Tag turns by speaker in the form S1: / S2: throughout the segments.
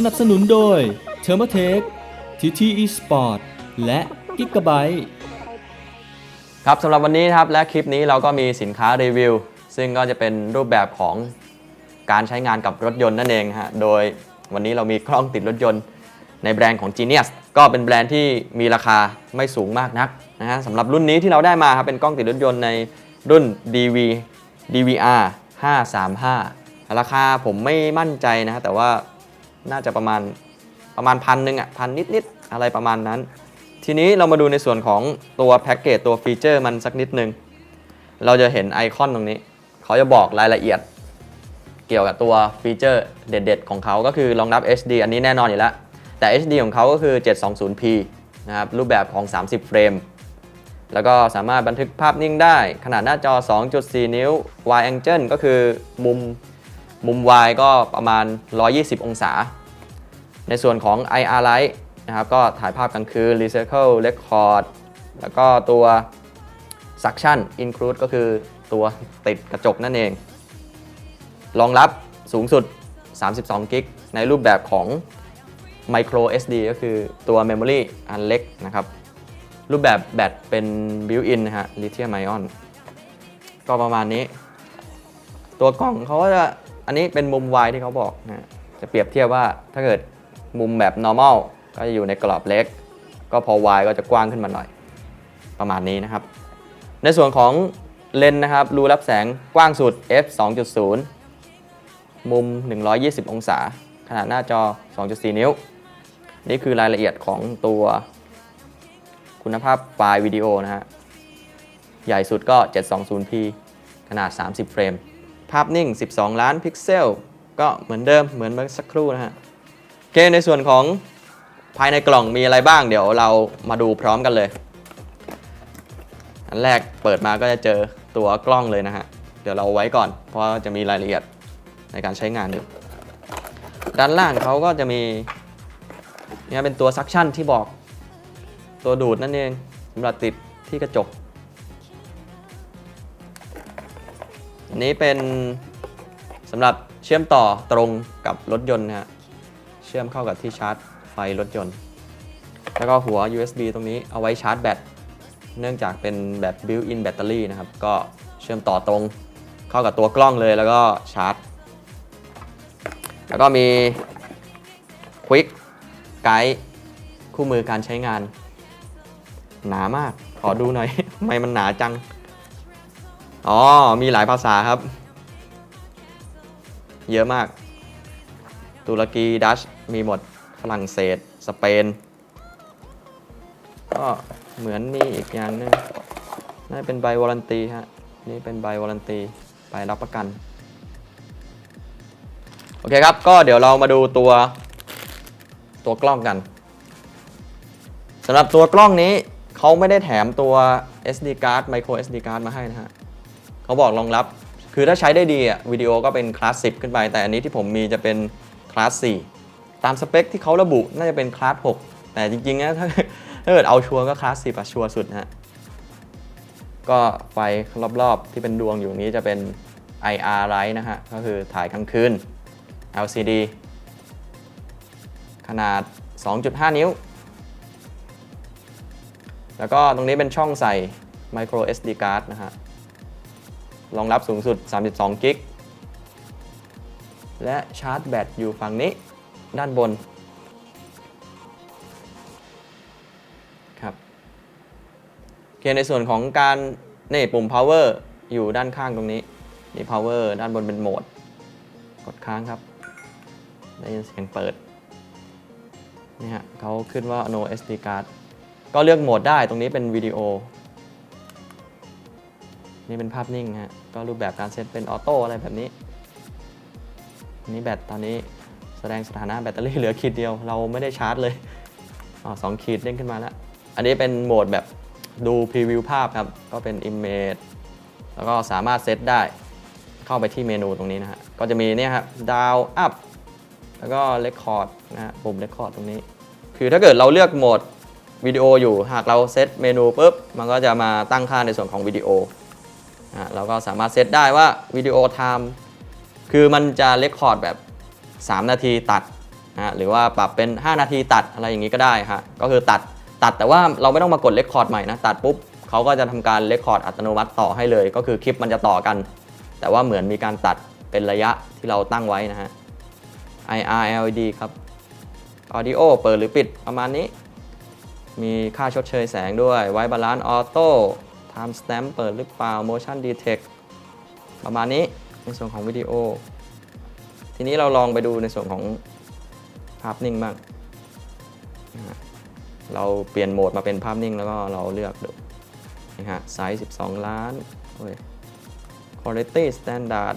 S1: สนับสนุนโดย t h e r m o t e c h TT eSport และ Gigabyte
S2: ครับสำหรับวันนี้นะครับและคลิปนี้เราก็มีสินค้ารีวิว ซึ่งก็จะเป็นรูปแบบของการใช้งานกับรถยนต์นั่นเองฮะโดยวันนี้เรามีกล้องติดรถยนต์ในแบรนด์ของ Genius ก็เป็นแบรนด์ที่มีราคาไม่สูงมากนักนะฮะสำหรับรุ่นนี้ที่เราได้มาครับเป็นกล้องติดรถยนต์ในรุ่น DV DVR 535 ราคาผมไม่มั่นใจนะฮะแต่ว่า น่าจะประมาณประมาณพันหนึ่งอะพันนิดๆอะไรประมาณนั้น ทีนี้เรามาดูในส่วนของตัวแพ็กเกจตัวฟีเจอร์มันสักนิดนึง เราจะเห็นไอคอนตรงนี้ เขาจะบอกรายละเอียด เกี่ยวกับตัวฟีเจอร์เด็ด ๆ ของเขาก็คือรองรับ HD อันนี้แน่นอนอยู่แล้ว แต่ HD ของเขาก็คือ 720p นะครับรูปแบบของ 30 เฟรม แล้วก็สามารถบันทึกภาพนิ่งได้ ขนาดหน้าจอ 2.4 นิ้ว wide angle ก็คือมุมมุม wide ก็ประมาณ 120 องศา ในส่วนของ IR Light นะครับก็ถ่ายภาพกลางคืน Recycle Record แล้วก็ตัว Suction Include ก็คือตัวติดกระจกนั่นเอง รองรับสูงสุด 32 กิกในรูปแบบของ Micro SD ก็คือตัว Memory อันเล็กนะครับ รูปแบบแบตเป็น built-in นะฮะ Lithium ion ก็ประมาณนี้ ตัวกล้องเขาก็จะ อันนี้เป็นมุม wide ที่เขาบอกนะจะเปรียบเทียบว่าถ้าเกิด มุมแบบ normal ก็จะอยู่ในกรอบเล็ก ก็พอ wide ก็จะกว้างขึ้นมาหน่อย ประมาณนี้นะครับ ในส่วนของเลนส์นะครับ รูรับแสงกว้างสุด f 2.0 มุม 120 องศา ขนาดหน้าจอ 2.4 นิ้ว นี่คือรายละเอียดของตัวคุณภาพไฟล์วิดีโอนะฮะ ใหญ่สุดก็ 720p ขนาด 30 เฟรม ภาพนิ่ง 12 ล้านพิกเซล ก็เหมือนเดิม เหมือนเมื่อสักครู่นะฮะ เคในส่วนของภายในกล่องมีอะไรบ้าง เดี๋ยวเรามาดูพร้อมกันเลย อันแรกเปิดมาก็จะเจอตัวกล้องเลยนะฮะ เดี๋ยวเราไว้ก่อน เพราะจะมีรายละเอียดในการใช้งานอยู่ ด้านล่างเขาก็จะมีเนี่เป็นตัวซักชั่นที่บอก ตัวดูดนั่นเองสำหรับติดที่กระจก อันนี้เป็นสำหรับเชื่อมต่อตรงกับรถยนต์นะฮะ เชื่อมเข้ากับที่ชาร์จไฟรถยนต์ แล้วก็หัว USB ตรงนี้เอาไว้ชาร์จแบต เนื่องจากเป็นแบบ built-in battery นะครับ ก็เชื่อมต่อตรงเข้ากับตัวกล้องเลยแล้วก็ชาร์จ แล้วก็มี Quick Guide คู่มือการใช้งาน หนามาก ขอดูหน่อย ทำไมมันหนาจัง อ๋อ มีหลายภาษาครับ เยอะมาก ตุรกีดัชมีหมดฝรั่งเศส สเปน ก็เหมือนมีอีกอย่างหนึงน่าจะเป็นใบวารันตีฮะ นี่เป็นใบวารันตีใบรับประกัน โอเคครับ ก็เดี๋ยวเรามาดูตัวตัวกล้องกันสำหรับตัวกล้องนี้เขาไม่ได้แถมตัว SD card micro SD card มาให้นะฮะเขาบอกรองรับ คือถ้าใช้ได้ดีอะวิดีโอก็เป็นคลาส10ขึ้นไป แต่อันนี้ที่ผมมีจะเป็น ลาส 4 ตามสเปคที่เขาระบุน่าจะเป็นคลาส 6 แต่จริงๆนะถ้าถ้าเกิดเอาชัวร์ก็คลาส 10อะชัวร์สุดนะฮะก็ไฟรอบๆที่เป็นดวงอยู่นี้จะเป็น IR light นะฮะ ก็คือถ่ายกลางคืน LCD ขนาด 2.5 นิ้ว แล้วก็ตรงนี้เป็นช่องใส่ micro SD card นะฮะ รองรับสูงสุด 32 กิก และชาร์จแบตอยู่ฝั่งนี้ด้านบนครับโอเคในส่วนของการนี่ปุ่ม power อยู่ด้านข้างตรงนี้นี่ power ด้านบนเป็นโหมด กดค้างครับ ได้ยินเสียงเปิดนี่ฮะเขาขึ้นว่า no SD card ก็เลือกโหมดได้ตรงนี้เป็นวิดีโอ นี่เป็นภาพนิ่งฮะ ก็รูปแบบการเซตเป็นออโต้อะไรแบบนี้ นี่แบตตอนนี้แสดงสถานะแบตเตอรี่เหลือขีดเดียว เราไม่ได้ชาร์จเลยอ๋อสองขีดเด้งขึ้นมาแล้ว อันนี้เป็นโหมดแบบดูพรีวิวภาพครับ ก็เป็น Image แล้วก็สามารถเซตได้เข้าไปที่เมนูตรงนี้นะฮะ ก็จะมีเนี่ยครับดาวอัพแล้วก็เ e คคอร์ดนะฮะปุ่มเ e คคอร์ดตรงนี้ คือถ้าเกิดเราเลือกโหมดวิดีโออยู่หากเราเซตเมนูปุ๊บ มันก็จะมาตั้งค่าในส่วนของวิดีโออะเราก็สามารถเซตได้ว่าวิดีโอไทม์ คือมันจะเ e คคอร์ดแบบ 3 นาทีตัดฮะหรือว่าปรับเป็น 5 นาทีตัดอะไรอย่างนี้ก็ได้ฮะก็คือตัดตัดแต่ว่าเราไม่ต้องมากดเลคคอร์ดใหม่นะตัดปุ๊บเขาก็จะทำการเลคคอร์ดอัตโนมัติต่อให้เลย ก็คือคลิปมันจะต่อกัน แต่ว่าเหมือนมีการตัดเป็นระยะที่เราตั้งไว้นะฮะ IR LED ครับ Audio เปิดหรือปิดประมาณนี้ มีค่าชดเชยแสงด้วย ไว้บาลานซ์ออโต้ Time Stamp เปิดหรือเปล่า Motion Detect ประมาณนี้ ในส่วนของวิดีโอ ทีนี้เราลองไปดูในส่วนของภาพนิ่งบ้าง เราเปลี่ยนโหมดมาเป็นภาพนิ่งแล้วก็เราเลือกดูนี่ฮะไซส์ 12 ล้านโอ้ย Quality Standard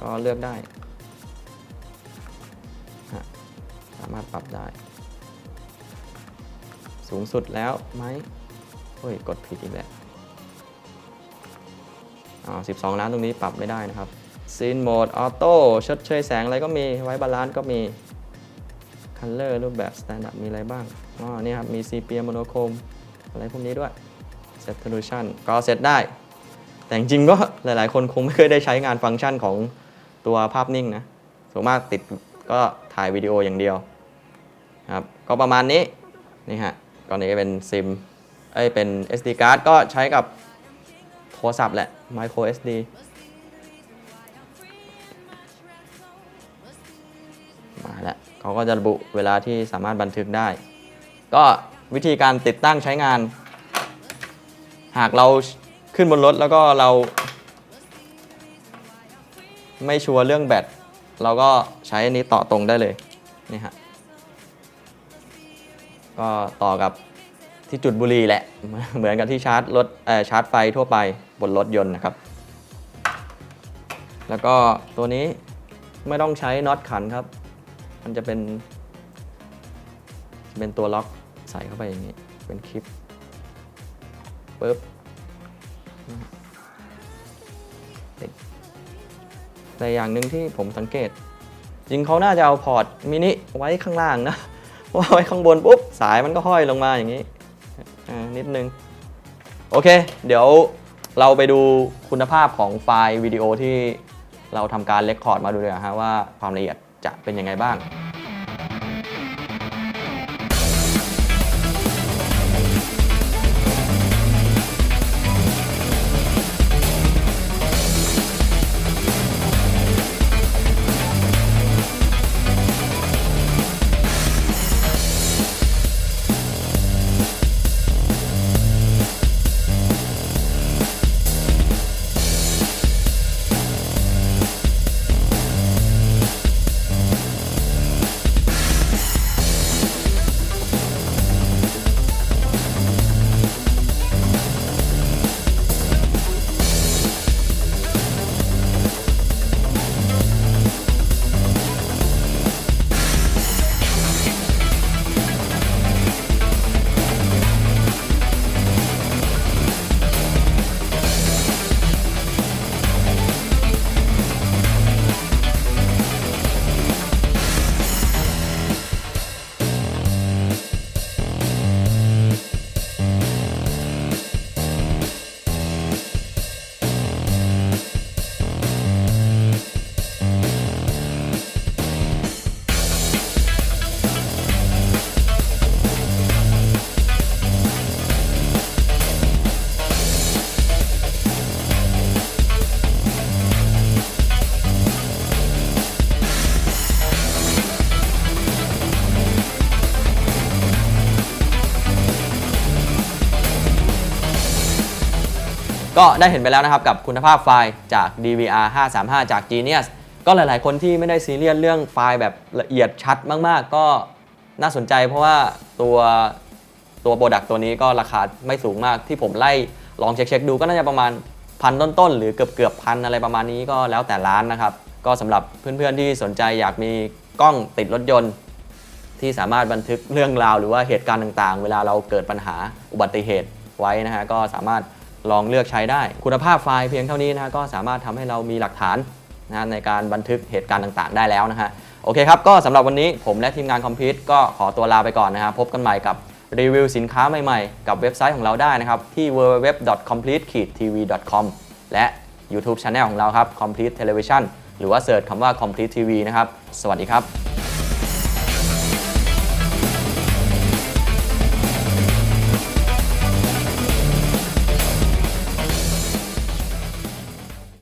S2: ก็เลือกได้ สามารถปรับได้ สูงสุดแล้วไหมเฮ้ย กดผิดอีกแล้วอ๋อ12 ล้านตรงนี้ปรับไม่ได้นะครับ ซีนโหมดออโต้ชดเชยแสงอะไรก็มีไว้บาลานซ์ก็มีคัลเลอร์รูปแบบสแตนดาร์ดมีอะไรบ้างอ๋อนี่ครับ มีซีเปียโมโนโคมอะไรพวกนี้ด้วย Set Resolution ก็เซตได้ แต่จริงก็หลายๆ คนคงไม่เคยได้ใช้งานฟังก์ชันของตัวภาพนิ่งนะส่วนมากติดก็ถ่ายวิดีโออย่างเดียวครับก็ประมาณนี้นี่ฮะก่อนนี้เป็นซิมเอ้ยเป็น SD card ก็ใช้กับโทรศัพท์แหละ micro SD าแล้วเขาก็จะระบุเวลาที่สามารถบันทึกได้ ก็วิธีการติดตั้งใช้งาน หากเราขึ้นบนรถแล้วก็เรา ไม่ชัวร์เรื่องแบตเราก็ใช้อันนี้ต่อตรงได้เลยนี่ฮะก็ต่อกับที่จุดบุรีแหละ เหมือนกับที่ชาร์จรถชาร์จไฟทั่วไปบนรถยนต์นะครับ แล้วก็ตัวนี้ไม่ต้องใช้น็อตขันครับ มันจะเป็น เป็นตัวล็อกใส่เข้าไปอย่างนี้ เป็นคลิปปึ๊บติดแต่อย่างหนึ่งที่ผมสังเกต จริงเขาน่าจะเอาพอร์ตมินิไว้ข้างล่างนะว่าไว้ข้างบนปุ๊บ สายมันก็ห้อยลงมาอย่างนี้อ่านิดนึง โอเค เดี๋ยวเราไปดูคุณภาพของไฟล์วิดีโอที่เราทำการเลคคอร์ดมาดูเลยฮะว่าความละเอียด จะเป็นยังไงบ้าง ก็ได้เห็นไปแล้วนะครับกับคุณภาพไฟล์จาก DVR 535 จาก Genius ก็หลาย ๆ คนที่ไม่ได้ซีเรียสเรื่องไฟล์แบบละเอียดชัดมาก ๆ ก็น่าสนใจเพราะว่าตัวตัวโปรดักต์ตัวนี้ก็ราคาไม่สูงมากที่ผมไล่ลองเช็ค ๆ ดูก็น่าจะประมาณพันต้น ๆ หรือเกือบเกือบพันอะไรประมาณนี้ก็แล้วแต่ร้านนะครับ ก็สำหรับเพื่อน ๆ ที่สนใจอยากมีกล้องติดรถยนต์ ที่สามารถบันทึกเรื่องราวหรือว่าเหตุการณ์ต่าง ๆ เวลาเราเกิดปัญหาอุบัติเหตุไว้นะฮะก็สามารถ ลองเลือกใช้ได้ คุณภาพไฟล์เพียงเท่านี้นะฮะก็สามารถทำให้เรามีหลักฐานนะในการบันทึกเหตุการณ์ต่างๆ ได้แล้วนะฮะโอเคครับ ก็สำหรับวันนี้ผมและทีมงานคอมพิวต์ก็ขอตัวลาไปก่อนนะฮะพบกันใหม่กับรีวิวสินค้าใหม่ๆ กับเว็บไซต์ของเราได้นะครับ ที่ www.complete-tv.com และ YouTube Channel ของเราครับ Complete Television หรือว่าเสิร์ชคำว่า Complete TV นะครับ สวัสดีครับ